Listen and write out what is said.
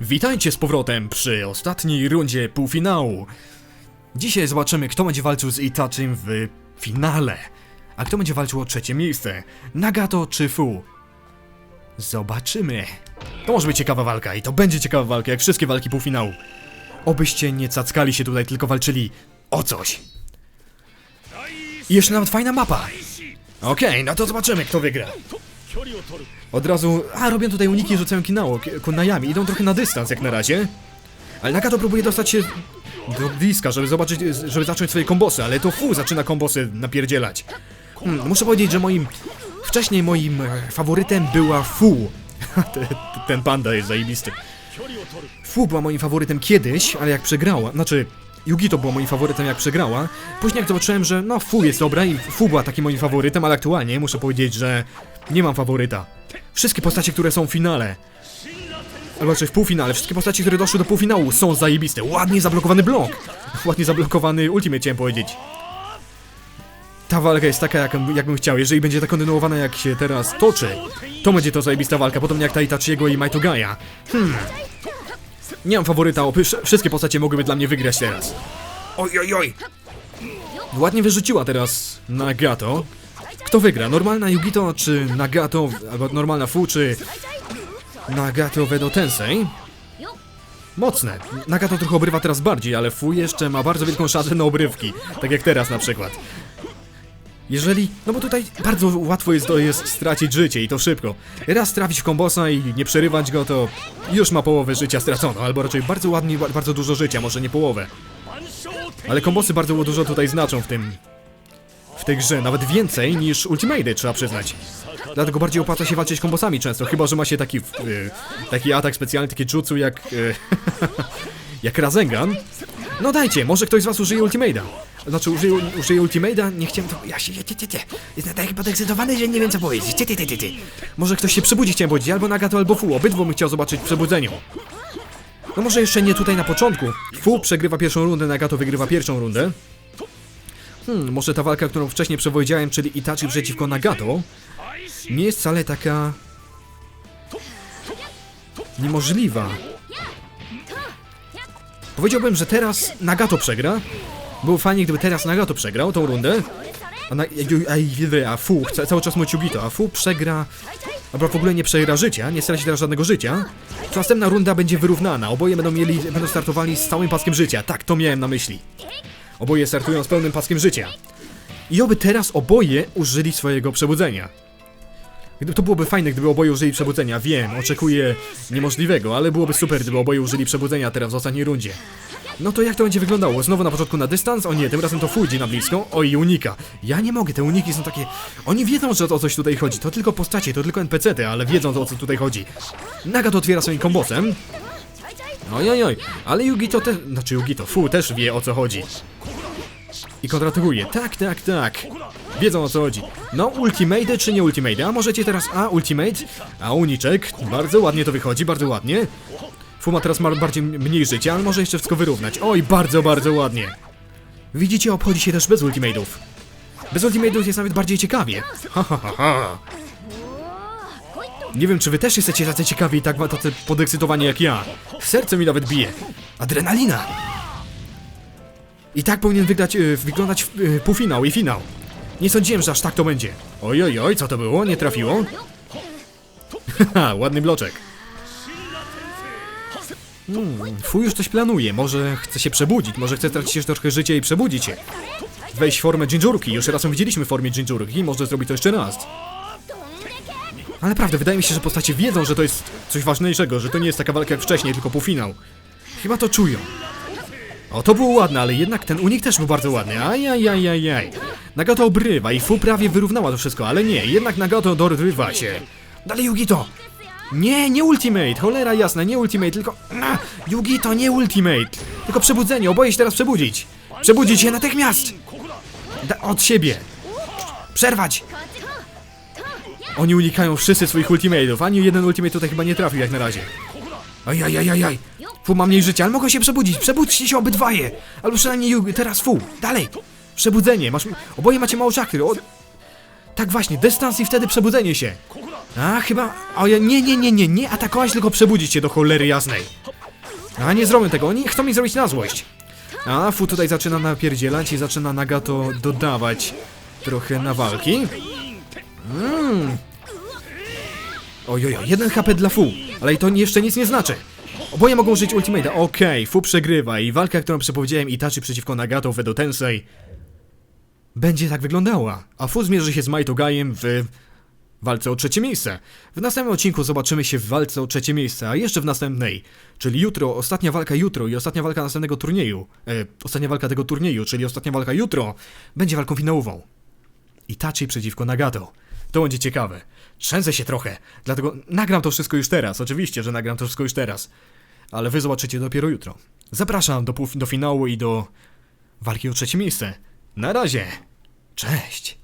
Witajcie z powrotem przy ostatniej rundzie półfinału. Dzisiaj zobaczymy, kto będzie walczył z Itachim w finale. A kto będzie walczył o trzecie miejsce? Nagato czy Fu? Zobaczymy. To może być ciekawa walka i to będzie ciekawa walka, jak wszystkie walki półfinału. Obyście nie cackali się tutaj, tylko walczyli o coś. I jeszcze nawet fajna mapa. Okej, no to zobaczymy, kto wygra. Od razu. A, robią tutaj uniki, rzucają kinało, ki- kunajami. Idą trochę na dystans jak na razie. Ale Nagato próbuje dostać się do bliska, żeby zobaczyć, żeby zacząć swoje kombosy, ale to fu zaczyna kombosy napierdzielać. Hmm, muszę powiedzieć, że moim. Wcześniej moim e, faworytem była Fu. Te- Ten panda jest zajebisty. Fu była moim faworytem kiedyś, ale jak przegrała, znaczy Yugito była moim faworytem jak przegrała. Później jak zobaczyłem, że no Fu jest dobra i Fu była takim moim faworytem, ale aktualnie muszę powiedzieć, że nie mam faworyta. Wszystkie postacie, które są w finale, albo raczej w półfinale, wszystkie postacie, które doszły do półfinału są zajebiste. Ładnie zablokowany blok. Ładnie zablokowany ultimate chciałem powiedzieć. Ta walka jest taka, jak, jakbym chciał. Jeżeli będzie tak kontynuowana, jak się teraz toczy, to będzie to zajebista walka, podobnie jak ta Itachiego i Maitogaya. Hmm. Nie mam faworyta, wszystkie postacie mogłyby dla mnie wygrać teraz. Oj, oj, oj. Ładnie wyrzuciła teraz Nagato. Kto wygra? Normalna Yugito czy Nagato, albo normalna Fu, czy Nagato Vedo Tensei? Mocne. Nagato trochę obrywa teraz bardziej, ale Fu jeszcze ma bardzo wielką szansę na obrywki. Tak jak teraz na przykład. Jeżeli, no bo tutaj bardzo łatwo jest, to jest stracić życie i to szybko. Raz trafić w kombosa i nie przerywać go, to już ma połowę życia stracono, albo raczej bardzo ładnie, ba- bardzo dużo życia, może nie połowę. Ale kombosy bardzo dużo tutaj znaczą w tym, tej grze, nawet więcej niż Ultimate, trzeba przyznać. Dlatego bardziej opłaca się walczyć kombosami często, chyba że ma się taki, y, taki atak specjalny, takie jutsu jak, y, jak Rasengan. No dajcie, może ktoś z was użyje Ultimate'a. Znaczy użyje, użyje Ultimate'a, nie chciałem to... Ja się... Ty, ty, ty. Jestem tak podekscytowany, że nie wiem co powiedzieć. Ty, ty, ty, ty, ty. Może ktoś się przebudzi, chciałem powiedzieć, albo Nagato, albo Fu. Obydwu bym chciał zobaczyć w przebudzeniu. No może jeszcze nie tutaj na początku. Fu przegrywa pierwszą rundę, Nagato wygrywa pierwszą rundę. Hmm, może ta walka, którą wcześniej przepowiedziałem, czyli Itachi przeciwko Nagato, nie jest wcale taka... niemożliwa. Powiedziałbym, że teraz Nagato przegra. Było fajnie, gdyby teraz Nagato przegrał tą rundę. A, na, a, a, Fu, cały czas mówić Yugito, a Fu przegra... Albo w ogóle nie przegra życia, nie straci teraz żadnego życia. Następna runda będzie wyrównana, oboje będą mieli, będą startowali z całym paskiem życia. Tak, to miałem na myśli. Oboje startują z pełnym paskiem życia. I oby teraz oboje użyli swojego przebudzenia. Gdyby to byłoby fajne, gdyby oboje użyli przebudzenia. Wiem, oczekuję niemożliwego, ale byłoby super, gdyby oboje użyli przebudzenia teraz w ostatniej rundzie. No to jak to będzie wyglądało? Znowu na początku na dystans? O nie, tym razem to pójdzie na blisko. O i unika. Ja nie mogę, te uniki są takie... Oni wiedzą, że o coś tutaj chodzi. To tylko postacie, to tylko NPC-ty, ale wiedzą o co tutaj chodzi. Naga otwiera swoim kombosem. Oj, oj. Ale Yugito też... Znaczy Yugito, Fu też wie o co chodzi. I kontrataguje. Tak, tak, tak. Wiedzą o co chodzi. No, ultimate czy nie ultimate? A możecie teraz A, ultimate, a uniczek. Bardzo ładnie to wychodzi, bardzo ładnie. Fu ma teraz ma bardziej mniej życia, ale może jeszcze wszystko wyrównać. Oj, bardzo, bardzo ładnie. Widzicie, obchodzi się też bez ultimate'ów. Bez ultimate'ów jest nawet bardziej ciekawie. Ha, ha, ha, ha. Nie wiem, czy wy też jesteście tacy ciekawi i tak tacy podekscytowani jak ja. Serce mi nawet bije. Adrenalina. I tak powinien y, wyglądać y, półfinał i finał. Nie sądziłem, że aż tak to będzie. Oj, oj, oj, co to było? Nie trafiło? Haha, ładny bloczek. Hmm, Fu już coś planuje, może chce się przebudzić, może chce tracić jeszcze trochę życia i przebudzić się. Wejść w formę Jinjurki, już raz ją widzieliśmy w formie może zrobić to jeszcze raz. Ale naprawdę, wydaje mi się, że postacie wiedzą, że to jest coś ważniejszego, że to nie jest taka walka jak wcześniej, tylko półfinał. Chyba to czują. O, to było ładne, ale jednak ten unik też był bardzo ładny. Ajajajajaj. Nagato obrywa i Fu prawie wyrównała to wszystko, ale nie, jednak Nagato dorywa się. Dalej Yugito! Nie, nie ultimate, cholera jasna, nie ultimate, tylko... A, Yugito, nie ultimate! Tylko przebudzenie, oboje się teraz przebudzić! Przebudzić się natychmiast! Da od siebie! Przerwać! Oni unikają wszyscy swoich ultimateów, ani jeden ultimate tutaj chyba nie trafił jak na razie. Ajajajajaj! Fu ma mniej życia, ale mogą się przebudzić! Przebudźcie się obydwaje! Albo przynajmniej Yugi, teraz Fu! Dalej! Przebudzenie, masz... Oboje macie mało czakry, o... Tak właśnie, dystans i wtedy przebudzenie się! A, chyba... O, nie, nie, nie, nie, nie atakować, tylko przebudzić się do cholery jasnej. A, nie zrobię tego, oni chcą mi zrobić na złość. A, Fu tutaj zaczyna napierdzielać i zaczyna Nagato dodawać trochę na walki. Mmm. Ojojo, jeden HP dla Fu, ale to jeszcze nic nie znaczy. Oboje mogą użyć ultimate'a, okej, Fu przegrywa i walka, którą przepowiedziałem Itachi przeciwko Nagato w Tensei będzie tak wyglądała, a Fu zmierzy się z Maitogajem w walce o trzecie miejsce. W następnym odcinku zobaczymy się w walce o trzecie miejsce, a jeszcze w następnej, czyli jutro, ostatnia walka jutro i ostatnia walka następnego turnieju, e, ostatnia walka tego turnieju, czyli ostatnia walka jutro, będzie walką finałową. Itachi przeciwko Nagato. To będzie ciekawe. Trzęsę się trochę, dlatego nagram to wszystko już teraz. Oczywiście, że nagram to wszystko już teraz. Ale wy zobaczycie dopiero jutro. Zapraszam do, do finału i do walki o trzecie miejsce. Na razie. Cześć.